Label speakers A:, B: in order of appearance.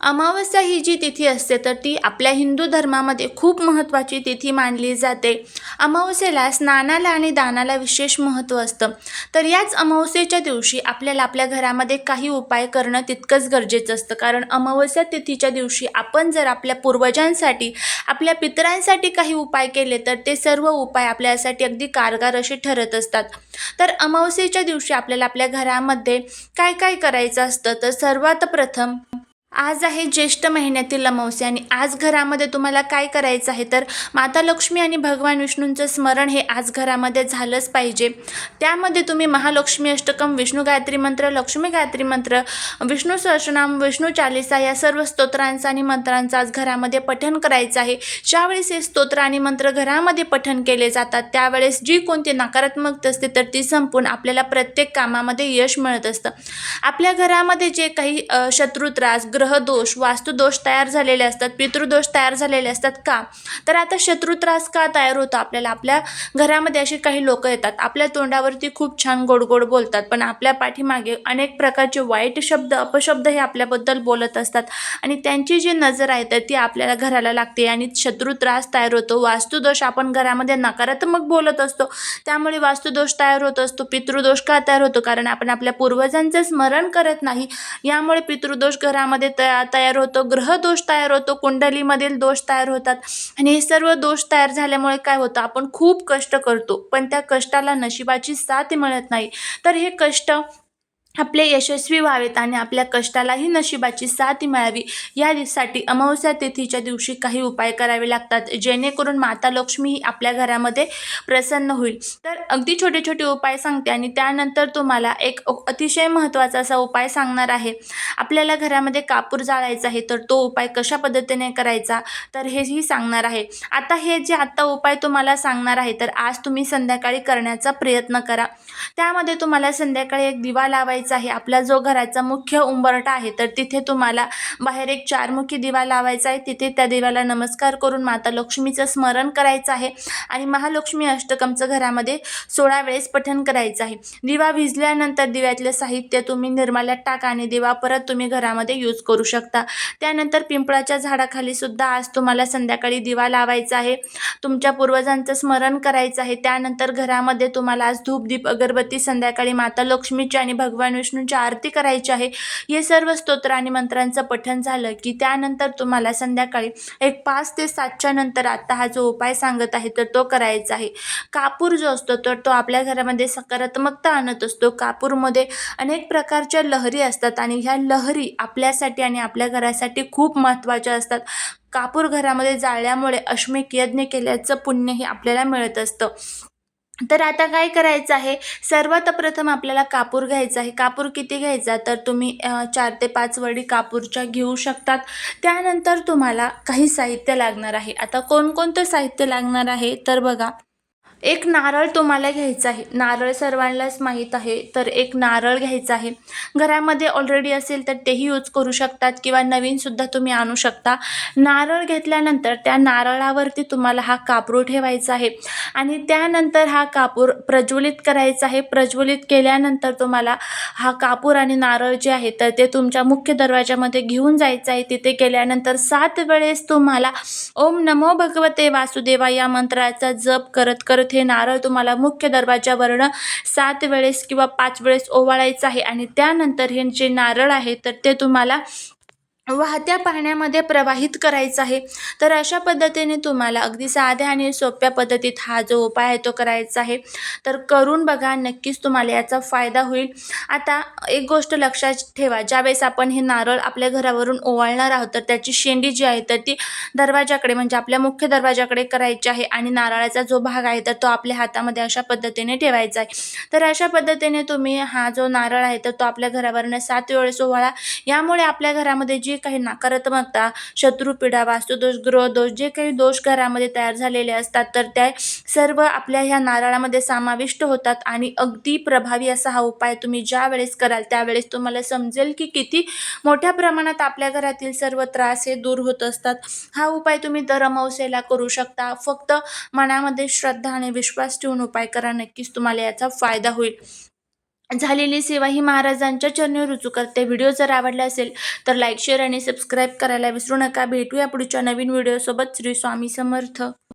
A: अमावस्या ही जी तिथी असते तर ती आपल्या हिंदू धर्मामध्ये खूप महत्त्वाची तिथी मानली जाते. अमावस्येला स्नानाला आणि दानाला विशेष महत्त्व असतं. तर याच अमावस्येच्या दिवशी आपल्याला आपल्या घरामध्ये काही उपाय करणं तितकंच गरजेचं असतं. कारण अमावस्या तिथीच्या दिवशी आपण जर आपल्या पूर्वजांसाठी आपल्या पितरांसाठी काही उपाय केले तर ते सर्व उपाय आपल्यासाठी अगदी कारगार असे ठरत असतात. तर अमावस्येच्या दिवशी आपल्याला आपल्या घरामध्ये काय काय करायचं असतं? तर सर्वात प्रथम आज आहे ज्येष्ठ महिन्यातील अमावस्या आणि आज घरामध्ये तुम्हाला काय करायचं आहे? तर माता लक्ष्मी आणि भगवान विष्णूंचं स्मरण हे आज घरामध्ये झालंच पाहिजे. त्यामध्ये तुम्ही महालक्ष्मी अष्टकम विष्णू गायत्री मंत्र लक्ष्मी गायत्री मंत्र विष्णू सहस्रनाम विष्णू चालिसा या सर्व स्तोत्रांचा आणि मंत्रांचं आज घरामध्ये पठण करायचं आहे. ज्यावेळेस हे स्तोत्र आणि मंत्र घरामध्ये पठण केले जातात त्यावेळेस जी कोणती नकारात्मकता असते तर ती संपून आपल्याला प्रत्येक कामामध्ये यश मिळत असतं. आपल्या घरामध्ये जे काही अ, ग्रह ग्रहदोष वास्तुदोष तयार झालेले असतात पितृदोष तयार झालेले असतात का? तर आता शत्रुत्रास का तयार होतो आपल्याला? आपल्या घरामध्ये असे काही लोक येतात आपल्या तोंडावरती खूप छान गोड गोड बोलतात पण आपल्या पाठीमागे अनेक प्रकारचे वाईट शब्द अपशब्द हे आपल्याबद्दल बोलत असतात आणि त्यांची जी नजर आहे तर ती आपल्याला घराला लागते आणि शत्रू त्रास तयार होतो. वास्तुदोष आपण घरामध्ये नकारात्मक बोलत असतो त्यामुळे वास्तुदोष तयार होत असतो. पितृदोष का तयार होतो? कारण आपण आपल्या पूर्वजांचं स्मरण करत नाही. यामुळे पितृदोष घरामध्ये तया तयार होतो. ग्रहदोष तयार होतो. कुंडलीमधील दोष तयार होतात. आणि हे सर्व दोष तयार झाल्यामुळे काय होतं? आपण खूप कष्ट करतो. पण त्या कष्टाला नशिबाची साथ मिळत नाही. तर हे कष्ट आपले यशस्वी व्हावेत आणि आपल्या कष्टालाही नशिबाची साथ मिळावी. यासाठी अमावस्या तिथीच्या दिवशी काही उपाय करावे लागतात जेणेकरून माता लक्ष्मी ही आपल्या घरामध्ये प्रसन्न होईल. तर अगदी छोटे छोटे उपाय सांगते आणि त्यानंतर तुम्हाला एक अतिशय महत्त्वाचा असा उपाय सांगणार आहे. आपल्याला घरामध्ये कापूर जाळायचा आहे तर तो उपाय कशा पद्धतीने करायचा? तर हेही सांगणार आहे. आता हे जे आत्ता उपाय तुम्हाला सांगणार आहे तर आज तुम्ही संध्याकाळी करण्याचा प्रयत्न करा. त्यामध्ये तुम्हाला संध्याकाळी एक दिवा लावायचा आहे. आपला जो घराचा मुख्य उंबरठा आहे तर तिथे तुम्हाला बाहेर एक चारमुखी दिवा लावायचा आहे. तिथे त्या दिव्याला नमस्कार करून माता लक्ष्मीचं स्मरण करायचं आहे आणि महालक्ष्मी अष्टकमचं घरामध्ये सोळा वेळेस पठण करायचं आहे. दिवा भिजल्यानंतर दिव्यातलं साहित्य तुम्ही निर्माल्यात टाका आणि दिवा परत तुम्ही घरामध्ये यूज करू शकता. त्यानंतर पिंपळाच्या झाडाखाली सुद्धा आज तुम्हाला संध्याकाळी दिवा लावायचा आहे. तुमच्या पूर्वजांचं स्मरण करायचं आहे. त्यानंतर घरामध्ये तुम्हाला आज धूप दीप अगरबत्ती संध्याकाळी माता लक्ष्मीची आणि भगवान विष्णूंची आरती करायची आहे. हे सर्व स्तोत्र आणि मंत्रांचं पठण झालं की त्यानंतर तुम्हाला संध्याकाळी एक पाच ते सातच्या नंतर आता हा जो उपाय सांगत आहे तर तो करायचा आहे. कापूर जो असतो तर तो आपल्या घरामध्ये सकारात्मकता आणत असतो. कापूरमध्ये अनेक प्रकारच्या लहरी असतात आणि ह्या लहरी आपल्यासाठी आणि आपल्या घरासाठी खूप महत्त्वाच्या असतात. कापूर घरामध्ये जाळल्यामुळे अश्मिक यज्ञ केल्याचं पुण्यही आपल्याला मिळत असतं. तर आता काय करायचं आहे? सर्वात प्रथम आपल्याला कापूर घ्यायचा आहे. कापूर किती घ्यायचा? तर तुम्ही चार ते पाच वडी कापूरच्या घेऊ शकतात. त्यानंतर तुम्हाला काही साहित्य लागणार आहे. आता कोणकोणतं साहित्य लागणार आहे? तर बघा एक नारळ तुम्हाला घ्यायचा आहे. नारळ सर्वांनाच माहीत आहे तर एक नारळ घ्यायचा आहे. घरामध्ये ऑलरेडी असेल तर तेही यूज करू शकतात किंवा नवीनसुद्धा तुम्ही आणू शकता. नारळ घेतल्यानंतर त्या नारळावरती तुम्हाला हा कापूर ठेवायचा आहे. आणि त्यानंतर हा कापूर प्रज्वलित करायचा आहे. प्रज्वलित केल्यानंतर तुम्हाला हा कापूर आणि नारळ जे आहे तर ते तुमच्या मुख्य दरवाजामध्ये घेऊन जायचं आहे. तिथे गेल्यानंतर सात वेळेस तुम्हाला ओम नमो भगवते वासुदेवा या मंत्राचा जप करत करत हे नारळ तुम्हाला मुख्य दरवाजावरनं सात वेळेस किंवा पाच वेळेस ओवाळायचं आहे. आणि त्यानंतर हे जे नारळ आहे तर ते तुम्हाला वाहत्या पाण्यामध्ये प्रवाहित करायचं आहे. तर अशा पद्धतीने तुम्हाला अगदी साध्या आणि सोप्या पद्धतीत हा जो उपाय आहे तो करायचा आहे. तर करून बघा नक्कीच तुम्हाला याचा फायदा होईल. आता एक गोष्ट लक्षात ठेवा ज्यावेळेस आपण हे नारळ आपल्या घरावरून ओवाळणार आहोत तर त्याची शेंडी जी आहे तर ती दरवाजाकडे म्हणजे आपल्या मुख्य दरवाजाकडे करायची आहे आणि नारळाचा जो भाग आहे तर तो आपल्या हातामध्ये अशा पद्धतीने ठेवायचा आहे. तर अशा पद्धतीने तुम्ही हा जो नारळ आहे तर तो आपल्या घरावरनं सात वेळेस ओवाळा. यामुळे आपल्या घरामध्ये जी काही नकारात्मकता शत्रुपीडा वास्तुदोष ग्रहदोष जे काही दोष घरामध्ये तयार झालेले असतात तर त्या सर्व आपल्या ह्या नारळामध्ये समाविष्ट होतात आणि अगदी प्रभावी असा हा उपाय तुम्ही ज्या वेळेस कराल त्यावेळेस तुम्हाला समजेल की किती मोठ्या प्रमाणात आपल्या घरातील सर्व त्रास हे दूर होत असतात. हा उपाय तुम्ही दर अमावस्येला करू शकता. फक्त मनामध्ये श्रद्धा आणि विश्वास ठेवून उपाय करा. नक्कीच तुम्हाला याचा फायदा होईल. झालेली सेवा ही महाराजांच्या चरणी रुजू करते. व्हिडिओ जर आवडला असेल तर लाईक शेअर आणि सबस्क्राईब करायला विसरू नका. भेटूया पुढच्या नवीन व्हिडिओसोबत श्री स्वामी समर्थ.